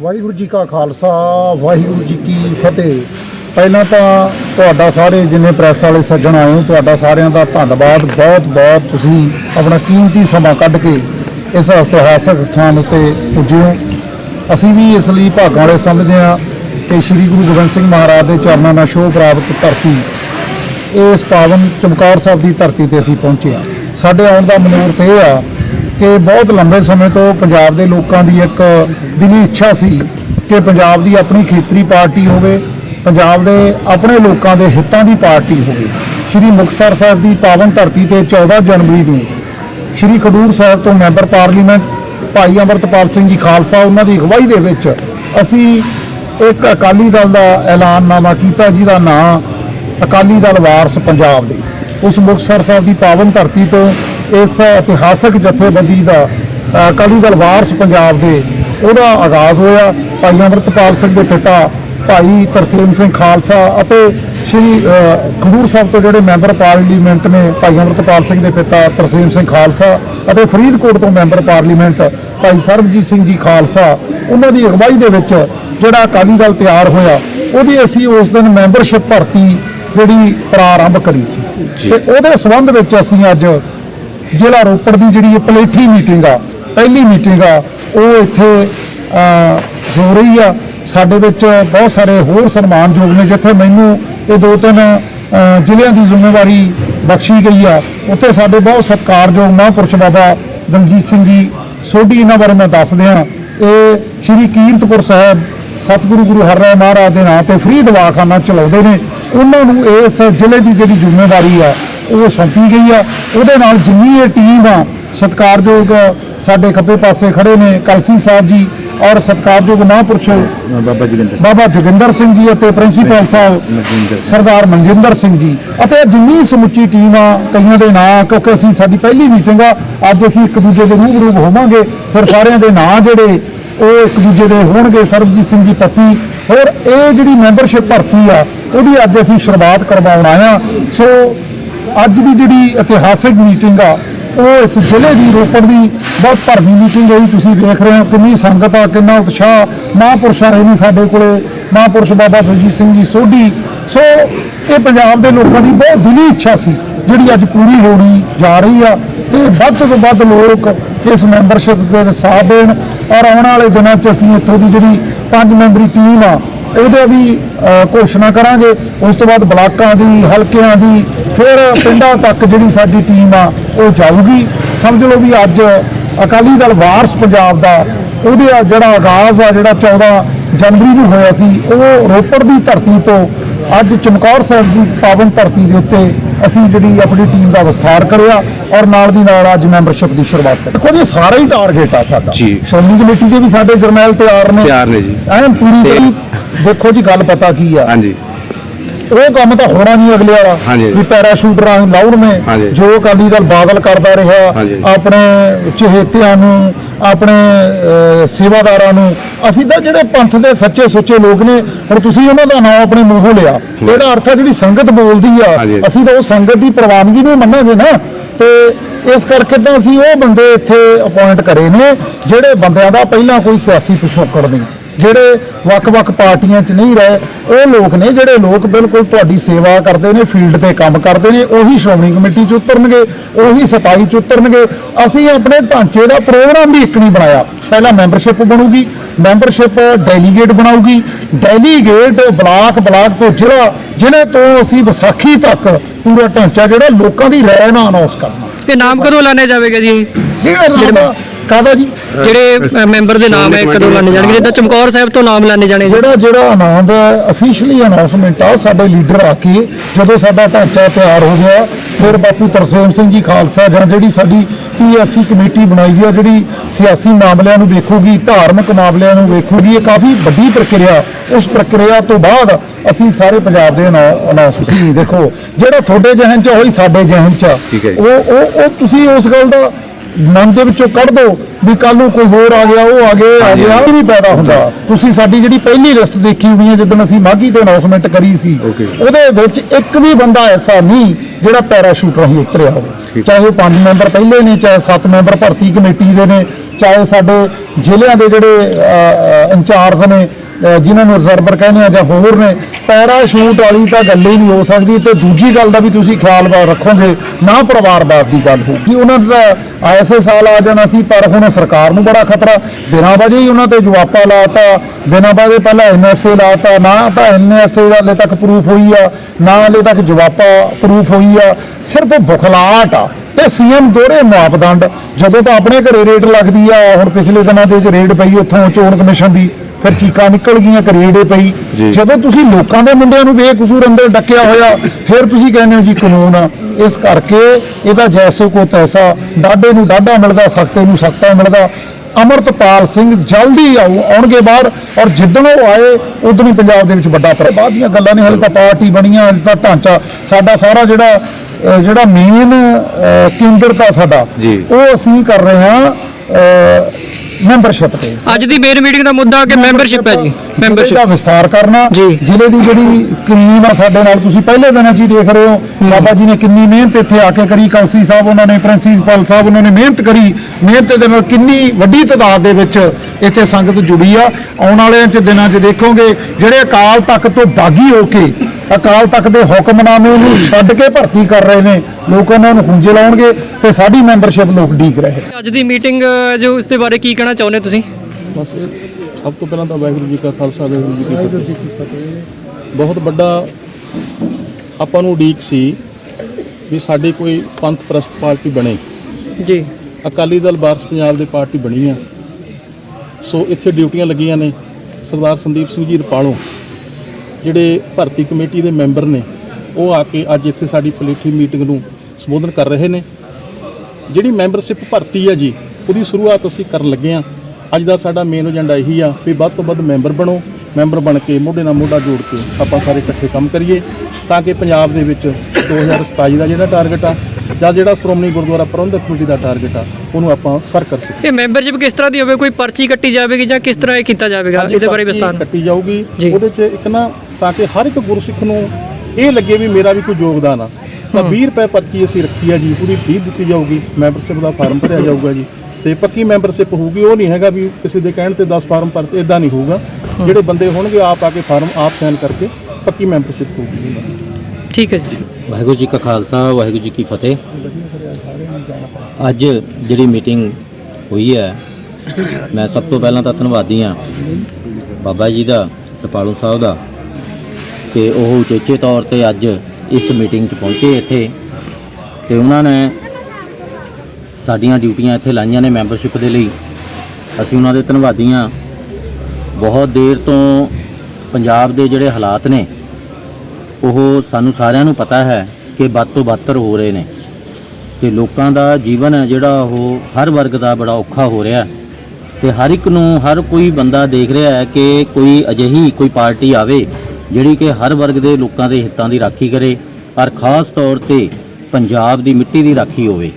ਵਾਹਿਗੁਰੂ ਜੀ ਕਾ ਖਾਲਸਾ, ਵਾਹਿਗੁਰੂ ਜੀ ਕੀ ਫਤਿਹ। ਪਹਿਲਾਂ ਤਾਂ ਤੁਹਾਡਾ ਸਾਰੇ ਜਿੰਨੇ ਪ੍ਰੈਸ ਵਾਲੇ ਸੱਜਣ ਆਏ ਹੋ, ਤੁਹਾਡਾ ਸਾਰਿਆਂ ਦਾ ਧੰਨਵਾਦ। ਬਹੁਤ ਬਹੁਤ ਤੁਸੀਂ ਆਪਣਾ ਕੀਮਤੀ ਸਮਾਂ ਕੱਢ ਕੇ ਇਸ ਇਤਿਹਾਸਕ ਸਥਾਨ ਉੱਤੇ ਪੁੱਜੇ ਹੋ। ਅਸੀਂ ਵੀ ਇਸ ਲਈ ਭਾਗਾਂ ਵਾਲੇ ਸਮਝਦੇ ਹਾਂ ਕਿ ਸ੍ਰੀ ਗੁਰੂ ਗੋਬਿੰਦ ਸਿੰਘ ਮਹਾਰਾਜ ਦੇ ਚਰਨਾਂ ਨਾਲ ਸ਼ੋਭ ਪ੍ਰਾਪਤ ਧਰਤੀ, ਇਸ ਪਾਵਨ ਚਮਕੌਰ ਸਾਹਿਬ ਦੀ ਧਰਤੀ ਤੇ ਅਸੀਂ ਪਹੁੰਚੇ ਹਾਂ। ਸਾਡੇ ਆਉਣ ਦਾ ਮਨੋਰਥ ਇਹ ਆ ਕਿ ਬਹੁਤ ਲੰਬੇ ਸਮੇਂ ਤੋਂ ਪੰਜਾਬ ਦੇ ਲੋਕਾਂ ਦੀ ਇੱਕ ਦਿਨੀ ਇੱਛਾ ਸੀ ਕਿ ਪੰਜਾਬ ਦੀ ਆਪਣੀ ਖੇਤਰੀ ਪਾਰਟੀ ਹੋਵੇ, ਪੰਜਾਬ ਦੇ ਆਪਣੇ ਲੋਕਾਂ ਦੇ ਹਿੱਤਾਂ ਦੀ ਪਾਰਟੀ ਹੋਵੇ। ਸ਼੍ਰੀ ਮੁਕਤਸਰ ਸਾਹਿਬ ਦੀ ਪਾਵਨ ਧਰਤੀ ਤੇ 14 ਜਨਵਰੀ ਨੂੰ ਸ਼੍ਰੀ ਖਡੂਰ ਸਾਹਿਬ ਤੋਂ ਮੈਂਬਰ ਪਾਰਲੀਮੈਂਟ ਭਾਈ ਅਮਰਤਪਾਲ ਸਿੰਘ ਜੀ ਖਾਲਸਾ, ਉਹਨਾਂ ਦੀ ਅਗਵਾਈ ਦੇ ਵਿੱਚ ਅਸੀਂ ਇੱਕ ਅਕਾਲੀ ਦਲ ਦਾ ਐਲਾਨਨਾਮਾ ਕੀਤਾ, ਜਿਹਦਾ ਨਾਂ ਅਕਾਲੀ ਦਲ ਵਾਰਸ ਪੰਜਾਬ ਦੇ। ਉਸ ਮੁਕਤਸਰ ਸਾਹਿਬ ਦੀ ਪਾਵਨ ਧਰਤੀ ਤੋਂ ਇਸ ਇਤਿਹਾਸਕ ਜਥੇਬੰਦੀ ਦਾ ਅਕਾਲੀ ਦਲ ਵਾਰਸ ਪੰਜਾਬ ਦੇ ਉਹਦਾ ਆਗਾਜ਼ ਹੋਇਆ। ਭਾਈ ਅਮਰਤਪਾਲ ਸਿੰਘ ਦੇ ਪਿਤਾ ਭਾਈ ਤਰਸੇਮ ਸਿੰਘ ਖਾਲਸਾ ਅਤੇ ਸ਼੍ਰੀ ਖਡੂਰ ਸਾਹਿਬ ਤੋਂ ਜਿਹੜੇ ਮੈਂਬਰ ਪਾਰਲੀਮੈਂਟ ਨੇ ਭਾਈ ਅਮਰਤਪਾਲ ਸਿੰਘ ਦੇ ਪਿਤਾ ਤਰਸੇਮ ਸਿੰਘ ਖਾਲਸਾ ਅਤੇ ਫਰੀਦਕੋਟ ਤੋਂ ਮੈਂਬਰ ਪਾਰਲੀਮੈਂਟ ਭਾਈ ਸਰਬਜੀਤ ਸਿੰਘ ਜੀ ਖਾਲਸਾ ਉਹਨਾਂ ਦੀ ਅਗਵਾਈ ਦੇ ਵਿੱਚ ਜਿਹੜਾ ਅਕਾਲੀ ਦਲ ਤਿਆਰ ਹੋਇਆ ਉਹਦੀ ਅਸੀਂ ਉਸ ਦਿਨ ਮੈਂਬਰਸ਼ਿਪ ਭਰਤੀ ਜਿਹੜੀ ਪ੍ਰਾਰੰਭ ਕਰੀ ਸੀ। ਤੇ ਉਹਦੇ ਸੰਬੰਧ ਵਿੱਚ ਅਸੀਂ ਅੱਜ ਜ਼ਿਲ੍ਹਾ ਰੋਪੜ ਦੀ ਜਿਹੜੀ ਇਹ ਪਲੇਠੀ ਮੀਟਿੰਗ ਆ, ਪਹਿਲੀ ਮੀਟਿੰਗ ਆ, ਉਹ ਇੱਥੇ ਹੋ ਰਹੀ ਆ। ਸਾਡੇ ਵਿੱਚ ਬਹੁਤ ਸਾਰੇ ਹੋਰ ਸਨਮਾਨਯੋਗ ਨੇ, ਜਿੱਥੇ ਮੈਨੂੰ ਇਹ ਦੋ ਤਿੰਨ ਜ਼ਿਲ੍ਹਿਆਂ ਦੀ ਜ਼ਿੰਮੇਵਾਰੀ ਬਖਸ਼ੀ ਗਈ ਆ। ਉੱਥੇ ਸਾਡੇ ਬਹੁਤ ਸਤਿਕਾਰਯੋਗ ਮਹਾਂਪੁਰਸ਼ ਬਾਬਾ ਦਲਜੀਤ ਸਿੰਘ ਜੀ, ਸੋਢੀ ਇਹਨਾਂ ਬਾਰੇ ਮੈਂ ਦੱਸ ਦਿਆਂ। ਇਹ ਸ਼੍ਰੀ ਕੀਰਤਪੁਰ ਸਾਹਿਬ ਸਤਿਗੁਰੂ ਗੁਰੂ ਹਰਿਰਾਏ ਮਹਾਰਾਜ ਦੇ ਨਾਂ ਤੇ ਫ੍ਰੀ ਦਵਾਖਾਨਾ ਚਲਾਉਂਦੇ ਨੇ। ਉਹਨਾਂ ਨੂੰ ਇਸ ਜ਼ਿਲ੍ਹੇ ਦੀ ਜਿਹੜੀ ਜ਼ਿੰਮੇਵਾਰੀ ਆ ਉਹ ਸੌਂਪੀ ਗਈ ਆ। ਉਹਦੇ ਨਾਲ ਜਿੰਨੀ ਇਹ ਟੀਮ ਆ ਸਤਿਕਾਰਯੋਗ ਸਾਡੇ ਖੱਬੇ ਪਾਸੇ ਖੜੇ ਨੇ ਕਲਸੀ ਸਾਹਿਬ ਜੀ ਔਰ ਸਤਿਕਾਰਯੋਗ ਮਹਾਂਪੁਰਸ਼ ਬਾਬਾ ਜਗਿੰਦਰ ਬਾਬਾ ਜੋਗਿੰਦਰ ਸਿੰਘ ਜੀ ਅਤੇ ਪ੍ਰਿੰਸੀਪਲ ਸਾਹਿਬ ਸਰਦਾਰ ਮਨਜਿੰਦਰ ਸਿੰਘ ਜੀ। ਅਤੇ ਜਿੰਨੀ ਸਮੁੱਚੀ ਟੀਮ ਆ ਕਈਆਂ ਦੇ ਨਾਂ ਕਿਉਂਕਿ ਅਸੀਂ ਸਾਡੀ ਪਹਿਲੀ ਮੀਟਿੰਗ ਆ ਅੱਜ ਅਸੀਂ ਇੱਕ ਦੂਜੇ ਦੇ ਰੂਬਰੂ ਹੋਵਾਂਗੇ। ਫਿਰ ਸਾਰਿਆਂ ਦੇ ਨਾਂ ਜਿਹੜੇ ਉਹ ਇੱਕ ਦੂਜੇ ਦੇ ਹੋਣਗੇ ਸਰਬਜੀਤ ਸਿੰਘ ਜੀ ਪੱਪੀ। ਹੋਰ ਇਹ ਜਿਹੜੀ ਮੈਂਬਰਸ਼ਿਪ ਭਰਤੀ ਆ, ਉਹਦੀ ਅੱਜ ਅਸੀਂ ਸ਼ੁਰੂਆਤ ਕਰਵਾਉਣ ਆਏ ਆ ਸੋ ਅੱਜ ਦੀ ਜਿਹੜੀ ਇਤਿਹਾਸਿਕ ਮੀਟਿੰਗ ਆ, ਉਹ ਇਸ ਜ਼ਿਲ੍ਹੇ ਦੀ ਰੋਪੜ ਦੀ ਬਹੁਤ ਭਰਵੀਂ ਮੀਟਿੰਗ ਹੋਈ। ਤੁਸੀਂ ਵੇਖ ਰਹੇ ਹੋ ਕਿੰਨੀ ਸੰਗਤ ਆ, ਕਿੰਨਾ ਉਤਸ਼ਾਹ। ਮਹਾਂਪੁਰਸ਼ ਆਏ ਨੇ ਸਾਡੇ ਕੋਲੇ ਮਹਾਂਪੁਰਸ਼ ਬਾਬਾ ਬਲਜੀਤ ਸਿੰਘ ਜੀ ਸੋਢੀ। ਸੋ ਇਹ ਪੰਜਾਬ ਦੇ ਲੋਕਾਂ ਦੀ ਬਹੁਤ ਦਿਲੀ ਇੱਛਾ ਸੀ। ਜਿਹੜੀ ਅੱਜ ਪੂਰੀ ਹੋਣੀ ਜਾ ਰਹੀ ਆ ਤੇ ਵੱਧ ਤੋਂ ਵੱਧ ਲੋਕ ਇਸ ਮੈਂਬਰਸ਼ਿਪ ਦੇ ਵਿੱਚ ਸਾਥ ਦੇਣ ਔਰ ਆਉਣ ਵਾਲੇ ਦਿਨਾਂ 'ਚ ਅਸੀਂ ਇੱਥੋਂ ਦੀ ਜਿਹੜੀ ਪੰਜ ਮੈਂਬਰੀ ਟੀਮ ਆ, ਉਹਦੇ ਵੀ ਘੋਸ਼ਣਾ ਕਰਾਂਗੇ। ਉਸ ਤੋਂ ਬਾਅਦ ਬਲਾਕਾਂ ਦੀ, ਹਲਕਿਆਂ ਦੀ, ਫਿਰ ਪਿੰਡਾਂ ਤੱਕ ਜਿਹੜੀ ਸਾਡੀ ਟੀਮ ਆ, ਉਹ ਜਾਊਗੀ। ਸਮਝ ਲਓ ਵੀ ਅੱਜ ਅਕਾਲੀ ਦਲ ਵਾਰਸ ਪੰਜਾਬ ਦਾ, ਉਹਦੇ ਜਿਹੜਾ ਆਗਾਜ਼ ਆ, ਜਿਹੜਾ 14 ਜਨਵਰੀ ਨੂੰ ਹੋਇਆ ਸੀ, ਉਹ ਰੋਪੜ ਦੀ ਧਰਤੀ ਤੋਂ ਅੱਜ ਚਮਕੌਰ ਸਾਹਿਬ ਦੀ ਪਾਵਨ ਧਰਤੀ ਦੇ ਉੱਤੇ ਅਸੀਂ ਜਿਹੜੀ ਆਪਣੀ ਟੀਮ ਦਾ ਵਿਸਥਾਰ ਕਰਿਆ ਔਰ ਨਾਲ ਦੀ ਨਾਲ ਅੱਜ ਮੈਂਬਰਸ਼ਿਪ ਦੀ ਸ਼ੁਰੂਆਤ ਕਰ। ਦੇਖੋ ਜੀ ਸਾਰਾ ਹੀ ਟਾਰਗੇਟ ਆ ਸਾਡਾ। ਜੀ। ਸ਼੍ਰੋਮਣੀ ਕਮੇਟੀ ਦੇ ਵੀ ਸਾਡੇ ਜਰਨੈਲ ਤਿਆਰ ਨੇ। ਤਿਆਰ ਨੇ ਜੀ। ਐਨ ਪੂਰੀ ਦੇਖੋ ਜੀ ਗੱਲ ਪਤਾ ਕੀ ਆ। ਹਾਂਜੀ। ਉਹ ਕੰਮ ਤਾਂ ਹੋਣਾ ਨਹੀਂ ਅਗਲੇ ਵਾਲਾ। ਵੀ ਪੈਰਾਸ਼ੂਟ ਰਾਹੀਂ ਲਾਉਣ ਨੇ। ਜੋ ਅਕਾਲੀ ਦਲ ਬਾਦਲ ਕਰਦਾ ਰਿਹਾ। ਆਪਣੇ ਚਹੇਤਿਆਂ ਨੂੰ ਆਪਣੇ ਸੇਵਾਦਾਰਾਂ ਨੂੰ ਅਸੀਂ ਤਾਂ ਜਿਹੜੇ ਪੰਥ ਦੇ ਸੱਚੇ ਸੁੱਚੇ ਲੋਕ ਨੇ ਹੁਣ ਤੁਸੀਂ ਉਹਨਾਂ ਦਾ ਨਾਮ ਆਪਣੇ ਮੂੰਹੋਂ ਲਿਆ ਇਹਦਾ ਅਰਥ ਹੈ ਜਿਹੜੀ ਸੰਗਤ ਬੋਲਦੀ ਆ। ਅਸੀਂ ਤਾਂ ਉਹ ਸੰਗਤ ਦੀ ਪ੍ਰਵਾਨਗੀ ਨੂੰ ਮੰਨਾਂਗੇ ਨਾ ਤੇ ਇਸ ਕਰਕੇ ਤਾਂ ਅਸੀਂ ਉਹ ਬੰਦੇ ਇੱਥੇ ਅਪਾਇੰਟ ਕਰੇ ਨੇ ਜਿਹੜੇ ਬੰਦਿਆਂ ਦਾ ਪਹਿਲਾਂ ਕੋਈ ਸਿਆਸੀ ਪਿਛੋਕੜ ਨਹੀਂ ਜਿਹੜੇ ਵੱਖ-ਵੱਖ ਪਾਰਟੀਆਂ 'ਚ ਨਹੀਂ ਰਹੇ ਉਹ ਲੋਕ ਨੇ ਜਿਹੜੇ ਲੋਕ ਬਿਲਕੁਲ ਤੁਹਾਡੀ ਸੇਵਾ ਕਰਦੇ ਨੇ ਫੀਲਡ ਤੇ ਕੰਮ ਕਰਦੇ ਨੇ ਉਹੀ ਸ਼੍ਰੋਮਣੀ ਕਮੇਟੀ 'ਚ ਉਤਰਨਗੇ ਉਹੀ 27 'ਚ ਉਤਰਨਗੇ। ਅਸੀਂ ਆਪਣੇ ਢਾਂਚੇ ਦਾ ਪ੍ਰੋਗਰਾਮ ਵੀ ਇੱਕ ਨਹੀਂ ਬਣਾਇਆ। ਪਹਿਲਾਂ ਮੈਂਬਰਸ਼ਿਪ ਬਣੂਗੀ ਮੈਂਬਰਸ਼ਿਪ ਡੈਲੀਗੇਟ ਬਣਾਊਗੀ। ਡੈਲੀਗੇਟ ਬਲਾਕ ਬਲਾਕ ਤੋਂ ਜ਼ਿਲ੍ਹਾ ਜ਼ਿਲ੍ਹੇ ਤੋਂ ਅਸੀਂ ਵਿਸਾਖੀ ਤੱਕ ਪੂਰਾ ਢਾਂਚਾ ਜਿਹੜਾ ਲੋਕਾਂ ਦੀ ਰਾਏ ਨਾਲ ਅਨਾਉਂਸ ਕਰਨਾ। ਇਹ ਨਾਮ ਕਦੋਂ ਲਾਣੇ ਜਾਵੇਗਾ ਜੀ? ਜਿਹੜਾ ਕਾਦਾ ਜੀ? ਜਿਹੜੇ ਮੈਂਬਰ ਦੇ ਨਾਮ ਹੈ ਕਦੋਂ ਲਾਣੇ ਜਾਣਗੇ ਜਿੱਦਾਂ ਚਮਕੌਰ ਸਾਹਿਬ ਤੋਂ ਨਾਮ ਲਾਣੇ ਜਾਣੇ ਜਿਹੜਾ ਜਿਹੜਾ ਆਨੰਦ ਅਫੀਸ਼ੀਅਲੀ ਅਨਾਉਂਸਮੈਂਟ ਆ ਸਾਡੇ ਲੀਡਰ ਆ ਕੇ ਜਦੋਂ ਸਾਡਾ ਢਾਂਚਾ ਤਿਆਰ ਹੋ ਗਿਆ ਫਿਰ ਬਾਪੂ ਤਰਸੇਮ ਸਿੰਘ ਜੀ ਖਾਲਸਾ ਜਾਂ ਜਿਹੜੀ ਸਾਡੀ ਪੀਐਸਸੀ ਕਮੇਟੀ ਬਣਾਈ ਹੈ ਜਿਹੜੀ ਸਿਆਸੀ ਮਾਮਲਿਆਂ ਨੂੰ ਵੇਖੂਗੀ ਧਾਰਮਿਕ ਮਾਮਲਿਆਂ ਨੂੰ ਵੇਖੂਗੀ ਇਹ ਕਾਫੀ ਵੱਡੀ ਪ੍ਰਕਿਰਿਆ। ਉਸ ਪ੍ਰਕਿਰਿਆ ਤੋਂ ਬਾਅਦ ਅਸੀਂ ਸਾਰੇ ਪੰਜਾਬ ਦੇ ਅਨਾਉਂਸ ਤੁਸੀਂ ਦੇਖੋ ਜਿਹੜਾ ਤੁਹਾਡੇ ਜਹਨ ਚ ਆ, ਉਹੀ ਸਾਡੇ ਜਹਨ ਚ ਆ। ਉਹ ਉਹ ਤੁਸੀਂ ਉਸ ਗੱਲ ਦਾ ਮਨ ਦੇ ਵਿੱਚੋਂ ਕੱਢ ਦਿਓ ਵੀ ਕੱਲ ਨੂੰ ਕੋਈ ਹੋਰ ਆ ਗਿਆ ਉਹ ਆ ਗਿਆ ਆ ਗਿਆ। ਇਹ ਨਹੀਂ ਪੈਦਾ ਹੁੰਦਾ ਤੁਸੀਂ ਸਾਡੀ ਜਿਹੜੀ ਪਹਿਲੀ ਲਿਸਟ ਦੇਖੀ ਹੋਣੀ ਹੈ ਜਦੋਂ ਅਸੀਂ ਮਾਗੀ ਤੇ ਅਨਾਉਂਸਮੈਂਟ ਕਰੀ ਸੀ. ਉਹਦੇ ਵਿੱਚ ਇੱਕ ਵੀ ਬੰਦਾ ਐਸਾ ਨਹੀਂ ਜਿਹੜਾ ਪੈਰਾਸ਼ੂਟ ਰਾਹੀਂ ਉਤਰਿਆ ਹੋਵੇ। ਚਾਹੇ ਉਹ ਪੰਜ ਮੈਂਬਰ ਪਹਿਲੇ ਨੇ ਚਾਹੇ ਸੱਤ ਮੈਂਬਰ ਭਰਤੀ ਕਮੇਟੀ ਦੇ ਨੇ ਚਾਹੇ ਸਾਡੇ ਜ਼ਿਲ੍ਹਿਆਂ ਦੇ ਜਿਹੜੇ ਇੰਚਾਰਜ ਨੇ ਜਿਨ੍ਹਾਂ ਨੂੰ ਰਿਜ਼ਰਵਰ ਕਹਿੰਦੇ ਆ ਜਾਂ ਹੋਰ ਨੇ, ਪੈਰਾਸ਼ੂਟ ਵਾਲੀ ਤਾਂ ਗੱਲ ਹੀ ਨਹੀਂ ਹੋ ਸਕਦੀ ਤੇ ਦੂਜੀ ਗੱਲ ਦਾ ਵੀ ਤੁਸੀਂ ਖਿਆਲ ਰੱਖੋਗੇ, ਨਾ ਪਰਿਵਾਰਵਾਦ ਦੀ ਗੱਲ ਹੋ ਕਿ ਉਹਨਾਂ ਦਾ ਐਸੇ ਸਾਲ ਆ ਜਾਣਾ ਸੀ, ਪਰ ਹੁਣ ਸਰਕਾਰ ਨੂੰ ਬੜਾ ਖਤਰਾ। ਬਿਨਾਂ ਵਜ੍ਹਾ ਹੀ ਉਹਨਾਂ ਤੇ ਜਵਾਬਾ ਲਾਤਾ, ਬਿਨਾਂ ਵਜ੍ਹਾ ਪਹਿਲਾਂ ਐਨਐਸਏ ਲਾਤਾ, ਨਾ ਤਾਂ ਐਨਐਸਏ ਦਾ ਹਲੇ ਤੱਕ ਪ੍ਰੂਫ ਹੋਈ ਆ, ਨਾ ਹਲੇ ਤੱਕ ਜਵਾਪਾ ਪ੍ਰੂਫ ਹੋਈ ਆ। ਸਿਰਫ ਬੁਖਲਾਹਟ ਆ। ਤੇ ਸੀਐਮ ਦੋਹਰੇ ਮਾਪਦੰਡ ਜਦੋਂ ਤਾਂ ਆਪਣੇ ਘਰੇ ਰੇਡ ਲੱਗਦੀ ਆ ਹੁਣ ਪਿਛਲੇ ਦਿਨਾਂ ਦੇ ਵਿੱਚ ਰੇਡ ਪਈ ਉੱਥੋਂ ਚੋਣ ਕਮਿਸ਼ਨ ਦੀ ਫਿਰ ਚੀਕਾਂ ਨਿਕਲ ਗਈਆਂ ਕਿ ਰੇਡ ਏ ਪਈ ਜਦੋਂ ਤੁਸੀਂ ਲੋਕਾਂ ਦੇ ਮੁੰਡਿਆਂ ਨੂੰ ਬੇਕਸੂਰ ਅੰਦਰ ਡੱਕਿਆ ਹੋਇਆ ਫਿਰ ਤੁਸੀਂ ਕਹਿੰਦੇ ਹੋ ਜੀ ਕਾਨੂੰਨ ਆ। ਇਸ ਕਰਕੇ ਇਹਦਾ ਜੈਸੇ ਕੋ ਤੈਸਾ ਡਾਢੇ ਨੂੰ ਡਾਢਾ ਮਿਲਦਾ ਸਖਤੇ ਨੂੰ ਸਖਤਾ ਮਿਲਦਾ। ਅਮਰਤਪਾਲ ਸਿੰਘ ਜਲਦੀ ਆਉ ਆਉਣਗੇ ਬਾਹਰ ਔਰ ਜਿੱਦਣ ਉਹ ਆਏ ਉਦੋਂ ਹੀ ਪੰਜਾਬ ਦੇ ਵਿੱਚ ਵੱਡਾ ਪ੍ਰਭਾਵ ਦੀਆਂ ਗੱਲਾਂ ਨੇ। ਹਲੇ ਤਾਂ ਪਾਰਟੀ ਬਣੀਆਂ ਹਲੇ ਤਾਂ ਢਾਂਚਾ ਸਾਡਾ ਸਾਰਾ ਜਿਹੜਾ ਜਿਹੜਾ ਮੇਨ ਕੇਂਦਰਤਾ ਸਾਡਾ। ਉਹ ਅਸੀਂ ਕਰ ਰਹੇ ਹਾਂ ਮੈਂਬਰਸ਼ਿਪ ਤੇ। ਅੱਜ ਦੀ ਮੇਨ ਮੀਟਿੰਗ ਦਾ ਮੁੱਦਾ ਕਿ ਮੈਂਬਰਸ਼ਿਪ ਹੈ ਜੀ। ਮੈਂਬਰਸ਼ਿਪ ਦਾ ਵਿਸਤਾਰ ਕਰਨਾ। ਜ਼ਿਲ੍ਹੇ ਦੀ ਜਿਹੜੀ ਕਰੀਮ ਆ ਸਾਡੇ ਨਾਲ ਤੁਸੀਂ ਪਹਿਲੇ ਦਿਨਾਂ 'ਚ ਹੀ ਦੇਖ ਰਹੇ ਹੋ ਬਾਬਾ ਜੀ ਨੇ ਕਿੰਨੀ ਮਿਹਨਤ ਇੱਥੇ ਆ ਕੇ ਕਰੀ ਕਲਸੀ ਸਾਹਿਬ ਉਹਨਾਂ ਨੇ ਪ੍ਰਿੰਸੀਪਲ ਸਾਹਿਬ ਉਹਨਾਂ ਨੇ ਮਿਹਨਤ ਕਰੀ। ਮਿਹਨਤ ਦੇ ਨਾਲ ਕਿੰਨੀ ਵੱਡੀ ਤਾਦਾਦ ਦੇ ਵਿੱਚ ਇੱਥੇ ਸੰਗਤ ਜੁੜੀ ਆ। ਆਉਣ ਵਾਲੇ ਚ ਦਿਨਾਂ 'ਚ ਦੇਖੋਗੇ ਜਿਹੜੇ ਅਕਾਲ ਤਖਤ ਤੋਂ ਬਾਗੀ ਹੋ ਕੇ ਅਕਾਲ ਤਖਤ ਦੇ ਹੁਕਮਨਾਮੇ ਨੂੰ ਛੱਡ ਕੇ ਭਰਤੀ ਕਰ ਰਹੇ ਨੇ ਲੋਕ ਉਹਨਾਂ ਨੂੰ ਖੁੰਝੇ ਲਾਉਣਗੇ ਤੇ ਸਾਡੀ ਮੈਂਬਰਸ਼ਿਪ ਲੋਕ ਡੀਕ ਰਹੇ ਅੱਜ ਦੀ ਮੀਟਿੰਗ ਜੋ ਇਸ ਦੇ ਬਾਰੇ ਕੀ ਕਹਿਣਾ ਚਾਹੁੰਦੇ ਤੁਸੀਂ? ਬਸ ਸਭ ਤੋਂ ਪਹਿਲਾਂ ਤਾਂ ਵਾਹਿਗੁਰੂ ਜੀ ਕਾ ਖਾਲਸਾ ਵਾਹਿਗੁਰੂ ਜੀ ਕੀ ਫਤਿਹ। ਬਹੁਤ ਵੱਡਾ ਆਪਾਂ ਨੂੰ ਉਡੀਕ ਸੀ ਵੀ ਸਾਡੀ ਕੋਈ ਪੰਥ ਪ੍ਰਸਤ ਪਾਰਟੀ ਬਣੇ। ਜੀ। ਅਕਾਲੀ ਦਲ ਵਾਰਸ ਪੰਜਾਬ ਦੇ ਪਾਰਟੀ ਬਣੀ ਆ। ਸੋ ਇੱਥੇ ਡਿਊਟੀਆਂ ਲੱਗੀਆਂ ਨੇ ਸਰਦਾਰ ਸੰਦੀਪ ਸਿੰਘ ਜੀ ਰਪਾਲੋਂ, ਜਿਹੜੇ ਭਰਤੀ ਕਮੇਟੀ ਦੇ ਮੈਂਬਰ ਨੇ, ਉਹ ਆ ਕੇ ਅੱਜ ਇੱਥੇ ਸਾਡੀ ਪਲੇਠੀ ਮੀਟਿੰਗ ਨੂੰ ਸੰਬੋਧਨ ਕਰ ਰਹੇ ਨੇ। ਜਿਹੜੀ ਮੈਂਬਰਸ਼ਿਪ ਭਰਤੀ ਹੈ ਜੀ, ਉਹਦੀ ਸ਼ੁਰੂਆਤ ਅਸੀਂ ਕਰਨ ਲੱਗੇ ਆ ਅੱਜ ਦਾ ਸਾਡਾ ਮੇਨ ਏਜੰਡਾ ਇਹੀ ਆ ਵੀ ਵੱਧ ਤੋਂ ਵੱਧ ਮੈਂਬਰ ਬਣੋ, ਮੈਂਬਰ ਬਣ ਕੇ ਮੋਢੇ ਨਾਲ ਮੋਢਾ ਜੋੜ ਕੇ ਆਪਾਂ ਸਾਰੇ ਇਕੱਠੇ ਕੰਮ ਕਰੀਏ, ਤਾਂ ਕਿ ਪੰਜਾਬ ਦੇ ਵਿੱਚ 2027 ਦਾ ਜਿਹੜਾ ਟਾਰਗੇਟ ਆ ਜਾਂ ਜਿਹੜਾ ਸ਼੍ਰੋਮਣੀ ਗੁਰਦੁਆਰਾ ਪ੍ਰਬੰਧਕ ਕਮੇਟੀ ਦਾ ਟਾਰਗੇਟ ਆ ਉਹਨੂੰ ਆਪਾਂ ਸਰ ਕਰ ਸਕੀਏ ਇਹ ਮੈਂਬਰਸ਼ਿਪ ਕਿਸ ਤਰ੍ਹਾਂ ਦੀ ਹੋਵੇ? ਕੋਈ ਪਰਚੀ ਕੱਟੀ ਜਾਵੇਗੀ ਜਾਂ ਕਿਸ ਤਰ੍ਹਾਂ ਇਹ ਕੀਤਾ ਜਾਵੇਗਾ? ਇਹਦੇ ਬਾਰੇ ਵਿਸਤਾਰ ਕੱਟੀ ਜਾਊਗੀ। ਉਹਦੇ 'ਚ ਇੱਕ ਨਾ ਤਾਂ ਕਿ ਹਰ ਇੱਕ ਗੁਰਸਿੱਖ ਨੂੰ ਇਹ ਲੱਗੇ ਵੀ ਮੇਰਾ ਵੀ ਕੋਈ ਯੋਗਦਾਨ ਆ। ਤਾਂ 20 ਰੁਪਏ ਪਰਚੀ ਅਸੀਂ ਰੱਖੀ ਆ ਜੀ ਉਹਦੀ ਰਸੀਦ ਦਿੱਤੀ ਜਾਊਗੀ। ਮੈਂਬਰਸ਼ਿਪ ਦਾ ਫਾਰਮ ਭਰਿਆ ਜਾਊਗਾ ਜੀ। ਤੇ ਪੱਕੀ ਮੈਂਬਰਸ਼ਿਪ ਹੋਊਗੀ ਉਹ ਨਹੀਂ ਹੈਗਾ ਵੀ ਕਿਸੇ ਦੇ ਕਹਿਣ ਤੇ 10 ਫਾਰਮ ਭਰ ਤੇ ਇਦਾਂ ਨਹੀਂ ਹੋਊਗਾ। ਜਿਹੜੇ ਬੰਦੇ ਹੋਣਗੇ ਆਪ ਆ ਕੇ ਫਾਰਮ ਆਪ ਸਾਈਨ ਕਰਕੇ ਪੱਕੀ ਮੈਂਬਰਸ਼ਿਪ ਹੋਊਗੀ। ਠੀਕ ਹੈ ਜੀ। ਵਾਹਿਗੁਰੂ ਜੀ ਕਾ ਖਾਲਸਾ, ਵਾਹਿਗੁਰੂ ਜੀ ਕੀ ਫਤਿਹ। ਅੱਜ ਜਿਹੜੀ ਮੀਟਿੰਗ ਹੋਈ ਹੈ, ਮੈਂ ਸਭ ਤੋਂ ਪਹਿਲਾਂ ਤਾਂ ਧੰਨਵਾਦੀ ਹਾਂ ਬਾਬਾ ਜੀ ਦਾ ਰਪਾਲੂ ਸਾਹਿਬ ਦਾ ਕਿ ਉਹ ਉਚੇਚੇ ਤੌਰ ਤੇ ਅੱਜ ਇਸ ਮੀਟਿੰਗ 'ਚ ਪਹੁੰਚੇ ਇੱਥੇ ਤੇ ਉਹਨਾਂ ਨੇ ਸਾਡੀਆਂ ਡਿਊਟੀਆਂ ਇੱਥੇ ਲਾਈਆਂ ਨੇ ਮੈਂਬਰਸ਼ਿਪ ਦੇ ਲਈ। ਅਸੀਂ ਉਹਨਾਂ ਦੇ ਧੰਨਵਾਦੀ ਹਾਂ। ਬਹੁਤ ਦੇਰ ਤੋਂ ਪੰਜਾਬ ਦੇ ਜਿਹੜੇ ਹਾਲਾਤ ਨੇ ਉਹ ਸਾਨੂੰ ਸਾਰਿਆਂ ਨੂੰ ਪਤਾ ਹੈ ਕਿ ਵੱਧ ਤੋਂ ਬਦਤਰ ਹੋ ਰਹੇ ਨੇ। ਤੇ ਲੋਕਾਂ ਦਾ ਜੀਵਨ ਹੈ ਜਿਹੜਾ ਉਹ ਹਰ ਵਰਗ ਦਾ ਬੜਾ ਔਖਾ ਹੋ ਰਿਹਾ ਤੇ ਹਰ ਇੱਕ ਨੂੰ ਹਰ ਕੋਈ ਬੰਦਾ ਦੇਖ ਰਿਹਾ ਹੈ ਕਿ ਕੋਈ ਅਜਿਹੀ ਕੋਈ ਪਾਰਟੀ ਆਵੇ ਜਿਹੜੀ ਕਿ ਹਰ ਵਰਗ ਦੇ ਲੋਕਾਂ ਦੇ ਹਿੱਤਾਂ ਦੀ ਰਾਖੀ ਕਰੇ ਔਰ ਖਾਸ ਤੌਰ ਤੇ ਪੰਜਾਬ ਦੀ ਮਿੱਟੀ ਦੀ ਰਾਖੀ ਹੋਵੇ।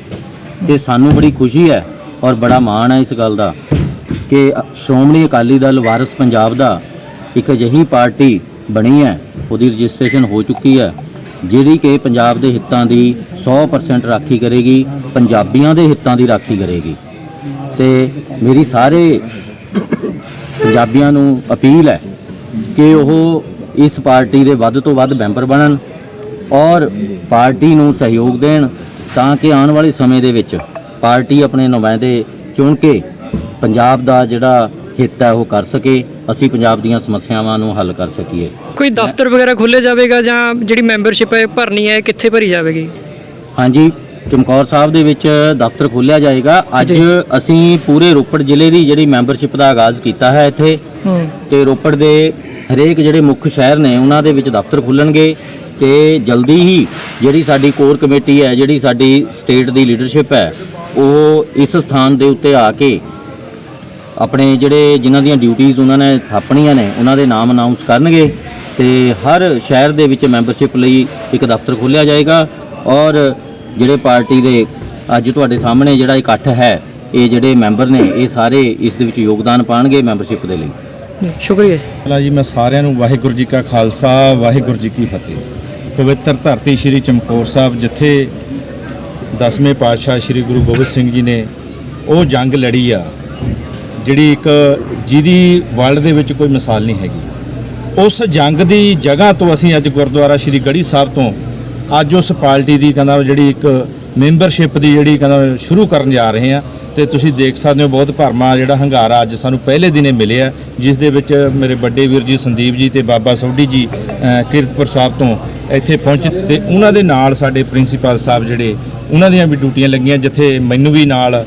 ਤੇ ਸਾਨੂੰ ਬੜੀ ਖੁਸ਼ੀ ਹੈ ਔਰ ਬੜਾ ਮਾਣ ਹੈ ਇਸ ਗੱਲ ਦਾ ਕਿ ਸ਼੍ਰੋਮਣੀ ਅਕਾਲੀ ਦਲ ਵਾਰਸ ਪੰਜਾਬ ਦਾ ਇੱਕ ਅਜਿਹੀ ਪਾਰਟੀ ਬਣੀ ਹੈ ਉਹਦੀ ਰਜਿਸਟ੍ਰੇਸ਼ਨ ਹੋ ਚੁੱਕੀ ਹੈ, ਜਿਹੜੀ ਕਿ ਪੰਜਾਬ ਦੇ ਹਿੱਤਾਂ ਦੀ 100% ਰਾਖੀ ਕਰੇਗੀ, ਪੰਜਾਬੀਆਂ ਦੇ ਹਿੱਤਾਂ ਦੀ ਰਾਖੀ ਕਰੇਗੀ। ਤੇ ਮੇਰੀ ਸਾਰੇ ਪੰਜਾਬੀਆਂ ਨੂੰ ਅਪੀਲ ਹੈ ਕਿ ਉਹ ਇਸ ਪਾਰਟੀ ਦੇ ਵੱਧ ਤੋਂ ਵੱਧ ਮੈਂਬਰ ਬਣਨ ਔਰ ਪਾਰਟੀ ਨੂੰ ਸਹਿਯੋਗ ਦੇਣ, ਤਾਂ ਕਿ ਆਉਣ ਵਾਲੇ ਸਮੇਂ ਦੇ ਵਿੱਚ ਪਾਰਟੀ ਆਪਣੇ ਨੁਮਾਇੰਦੇ ਚੁਣ ਕੇ ਪੰਜਾਬ ਦਾ ਜਿਹੜਾ ਹਿੱਤ ਹੈ ਉਹ ਕਰ ਸਕੇ ਅਸੀਂ ਪੰਜਾਬ ਦੀਆਂ ਸਮੱਸਿਆਵਾਂ ਨੂੰ ਹੱਲ ਕਰ ਸਕੀਏ। ਕੋਈ ਦਫ਼ਤਰ ਵਗੈਰਾ ਖੋਲੇ ਜਾਵੇਗਾ ਜਾਂ ਜਿਹੜੀ ਮੈਂਬਰਸ਼ਿਪ ਹੈ ਭਰਨੀ ਹੈ ਕਿੱਥੇ ਭਰੀ ਜਾਵੇਗੀ? ਹਾਂਜੀ ਚਮਕੌਰ ਸਾਹਿਬ ਦੇ ਵਿੱਚ ਦਫ਼ਤਰ ਖੋਲ੍ਹਿਆ ਜਾਏਗਾ। ਅੱਜ। ਅਸੀਂ ਪੂਰੇ ਰੋਪੜ ਜ਼ਿਲ੍ਹੇ ਦੀ ਜਿਹੜੀ ਮੈਂਬਰਸ਼ਿਪ ਦਾ ਆਗਾਜ਼ ਕੀਤਾ ਹੈ ਇੱਥੇ। ਤੇ ਰੋਪੜ ਦੇ ਹਰੇਕ ਜਿਹੜੇ ਮੁੱਖ ਸ਼ਹਿਰ ਨੇ ਉਹਨਾਂ ਦੇ ਵਿੱਚ ਦਫ਼ਤਰ ਖੁੱਲਣਗੇ ਤੇ ਜਲਦੀ ਹੀ ਜਿਹੜੀ ਸਾਡੀ ਕੋਰ ਕਮੇਟੀ ਹੈ ਜਿਹੜੀ ਸਾਡੀ ਸਟੇਟ ਦੀ ਲੀਡਰਸ਼ਿਪ ਹੈ ਉਹ ਇਸ ਸਥਾਨ ਦੇ ਉੱਤੇ ਆ ਕੇ ਆਪਣੇ ਜਿਹੜੇ ਜਿਨ੍ਹਾਂ ਦੀਆਂ ਡਿਊਟੀਆਂ ਉਹਨਾਂ ਨੇ ਥਾਪਣੀਆਂ ਨੇ ਉਹਨਾਂ ਦੇ ਨਾਮ ਅਨਾਉਂਸ ਕਰਨਗੇ ਤੇ ਹਰ ਸ਼ਹਿਰ ਦੇ ਵਿੱਚ ਮੈਂਬਰਸ਼ਿਪ ਲਈ ਇੱਕ ਦਫ਼ਤਰ ਖੋਲ੍ਹਿਆ ਜਾਏਗਾ ਔਰ ਜਿਹੜੇ ਪਾਰਟੀ ਦੇ ਅੱਜ ਤੁਹਾਡੇ ਸਾਹਮਣੇ ਜਿਹੜਾ ਇਕੱਠ ਹੈ ਇਹ ਜਿਹੜੇ ਮੈਂਬਰ ਨੇ ਇਹ ਸਾਰੇ ਇਸ ਦੇ ਵਿੱਚ ਯੋਗਦਾਨ ਪਾਣਗੇ ਮੈਂਬਰਸ਼ਿਪ ਦੇ ਲਈ। ਜੀ, ਸ਼ੁਕਰੀਆ ਜੀ। ਪਹਿਲਾਂ ਜੀ ਮੈਂ ਸਾਰਿਆਂ ਨੂੰ ਵਾਹਿਗੁਰੂ ਜੀ ਕਾ ਖਾਲਸਾ ਵਾਹਿਗੁਰੂ ਜੀ ਕੀ ਫਤਿਹ। ਪਵਿੱਤਰ ਧਰਤੀ ਸ੍ਰੀ ਚਮਕੌਰ ਸਾਹਿਬ ਜਿੱਥੇ ਦਸਵੇਂ ਪਾਤਸ਼ਾਹ ਸ੍ਰੀ ਗੁਰੂ ਗੋਬਿੰਦ ਸਿੰਘ ਜੀ ਨੇ ਉਹ ਜੰਗ ਲੜੀ ਆ ਜਿਹੜੀ ਇੱਕ ਜਿਹਦੀ ਵਰਲਡ ਦੇ ਵਿੱਚ ਕੋਈ ਮਿਸਾਲ ਨਹੀਂ ਹੈਗੀ। ਉਸ ਜੰਗ ਦੀ ਜਗ੍ਹਾ ਤੋਂ ਅਸੀਂ ਅੱਜ ਗੁਰਦੁਆਰਾ ਸ਼੍ਰੀ ਗੜੀ ਸਾਹਿਬ ਤੋਂ ਅੱਜ ਉਸ ਪਾਰਟੀ ਦੀ ਕਹਿੰਦਾ ਜਿਹੜੀ ਇੱਕ ਮੈਂਬਰਸ਼ਿਪ ਦੀ ਜਿਹੜੀ ਕਹਿੰਦਾ ਸ਼ੁਰੂ ਕਰਨ ਜਾ ਰਹੇ ਹਾਂ। ਤੇ ਤੁਸੀਂ ਦੇਖ ਸਕਦੇ ਹੋ ਬਹੁਤ ਭਰਮਾ ਜਿਹੜਾ ਹੰਗਾਰਾ ਅੱਜ ਸਾਨੂੰ ਪਹਿਲੇ ਦਿਨੇ ਮਿਲਿਆ, ਜਿਸ ਦੇ ਵਿੱਚ ਮੇਰੇ ਵੱਡੇ ਵੀਰ ਜੀ ਸੰਦੀਪ ਜੀ ਤੇ ਬਾਬਾ ਸੌਡੀ ਜੀ ਕੀਰਤਪੁਰ ਸਾਹਿਬ ਤੋਂ ਇੱਥੇ ਪਹੁੰਚੇ ਤੇ ਉਹਨਾਂ ਦੇ ਨਾਲ ਸਾਡੇ ਪ੍ਰਿੰਸੀਪਲ ਸਾਹਿਬ ਜਿਹੜੇ ਉਹਨਾਂ ਦੀਆਂ ਵੀ ਡਿਊਟੀਆਂ ਲੱਗੀਆਂ, ਜਿੱਥੇ ਮੈਨੂੰ ਵੀ ਨਾਲ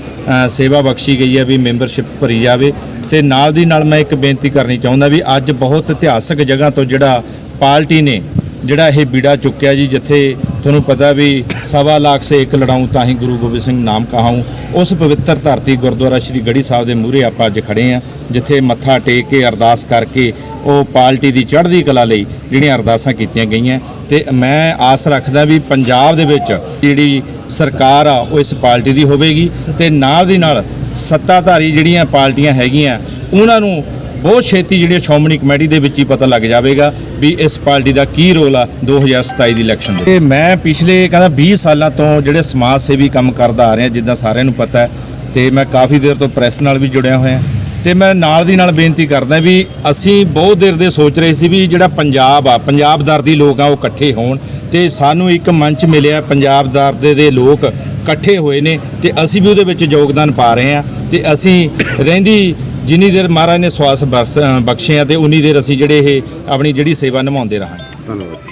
ਸੇਵਾ ਬਖਸ਼ੀ ਗਈ ਹੈ ਵੀ ਮੈਂਬਰਸ਼ਿਪ ਭਰੀ ਜਾਵੇ। ਤੇ ਨਾਲ ਦੀ ਨਾਲ ਮੈਂ ਇੱਕ ਬੇਨਤੀ ਕਰਨੀ ਚਾਹੁੰਦਾ ਵੀ ਅੱਜ ਬਹੁਤ ਇਤਿਹਾਸਕ ਜਗ੍ਹਾ ਤੋਂ ਜਿਹੜਾ ਪਾਰਟੀ ਨੇ, ਜਿਹੜਾ ਇਹ ਬੀੜਾ ਚੁੱਕਿਆ ਜੀ, ਜਿੱਥੇ ਤੁਹਾਨੂੰ ਪਤਾ ਵੀ ਸਵਾ ਲੱਖ ਸੇ ਇੱਕ ਲੜਾਊਂ ਤਾਂ ਹੀ ਗੁਰੂ ਗੋਬਿੰਦ ਸਿੰਘ ਨਾਮ ਕਹਾਉਂ। ਉਸ ਪਵਿੱਤਰ ਧਰਤੀ ਗੁਰਦੁਆਰਾ ਸ੍ਰੀ ਗੜੀ ਸਾਹਿਬ ਦੇ ਮੂਹਰੇ ਆਪਾਂ ਅੱਜ ਖੜੇ ਆ ਜਿੱਥੇ ਮੱਥਾ ਟੇਕ ਕੇ ਅਰਦਾਸ ਕਰਕੇ ਉਹ ਪਾਰਟੀ ਦੀ ਚੜ੍ਹਦੀ ਕਲਾ ਲਈ ਜਿਹੜੀਆਂ ਅਰਦਾਸਾਂ ਕੀਤੀਆਂ ਗਈਆਂ। ਤੇ ਮੈਂ ਆਸ ਰੱਖਦਾ ਵੀ ਪੰਜਾਬ ਦੇ ਵਿੱਚ ਜਿਹੜੀ ਸਰਕਾਰ ਆ, ਉਹ ਇਸ ਪਾਰਟੀ ਦੀ ਹੋਵੇਗੀ। ਤੇ ਨਾਲ ਦੀ ਨਾਲ ਸੱਤਾਧਾਰੀ ਜਿਹੜੀਆਂ ਪਾਰਟੀਆਂ ਹੈਗੀਆਂ, ਉਹਨਾਂ ਨੂੰ ਬਹੁਤ ਛੇਤੀ ਜਿਹੜੀ ਸ਼੍ਰੋਮਣੀ ਕਮੇਟੀ ਦੇ ਵਿੱਚ ਹੀ ਪਤਾ ਲੱਗ ਜਾਵੇਗਾ ਵੀ ਇਸ ਪਾਰਟੀ ਦਾ ਕੀ ਰੋਲ ਆ 2027 ਦੀ ਇਲੈਕਸ਼ਨ ਦੇ। ਤੇ ਮੈਂ ਪਿਛਲੇ ਕਹਿੰਦਾ 20 ਸਾਲਾਂ ਤੋਂ ਜਿਹੜੇ ਸਮਾਜ ਸੇਵੀ ਕੰਮ ਕਰਦਾ ਆ ਰਿਹਾ, ਜਿੱਦਾਂ ਸਾਰਿਆਂ ਨੂੰ ਪਤਾ ਹੈ, ਤੇ ਮੈਂ ਕਾਫੀ ਦੇਰ ਤੋਂ ਪ੍ਰੈਸ ਨਾਲ ਵੀ ਜੁੜਿਆ ਹੋਇਆ। ਤੇ ਮੈਂ ਨਾਲ ਦੀ ਨਾਲ ਬੇਨਤੀ ਕਰਦਾ ਵੀ ਅਸੀਂ ਬਹੁਤ ਦੇਰ ਦੇ ਸੋਚ ਰਹੇ ਸੀ ਵੀ ਜਿਹੜਾ ਪੰਜਾਬ ਆ ਪੰਜਾਬ ਦਰਦੀ ਲੋਕ ਆ ਉਹ ਇਕੱਠੇ ਹੋਣ ਤੇ ਸਾਨੂੰ ਇੱਕ ਮੰਚ ਮਿਲਿਆ ਪੰਜਾਬ ਦਰਦੇ ਦੇ ਲੋਕ ਇਕੱਠੇ ਹੋਏ ਨੇ ਤੇ ਅਸੀਂ ਵੀ ਉਹਦੇ ਵਿੱਚ ਯੋਗਦਾਨ ਪਾ ਰਹੇ ਹਾਂ ਤੇ ਅਸੀਂ ਰਹਿੰਦੀ ਜਿੰਨੀ ਦੇਰ ਮਹਾਰਾਜ ਨੇ ਸਵਾਸ ਬਖਸ਼- ਅ, ਬਖਸ਼ੇ ਆ ਤੇ ਉਨੀ ਦੇਰ ਅਸੀਂ ਜਿਹੜੇ ਇਹ ਆਪਣੀ ਜਿਹੜੀ ਸੇਵਾ ਨਿਭਾਉਂਦੇ ਰਹਾਂਗੇ।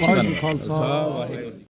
ਵਾਹਿਗੁਰੂ ਖਾਲਸਾ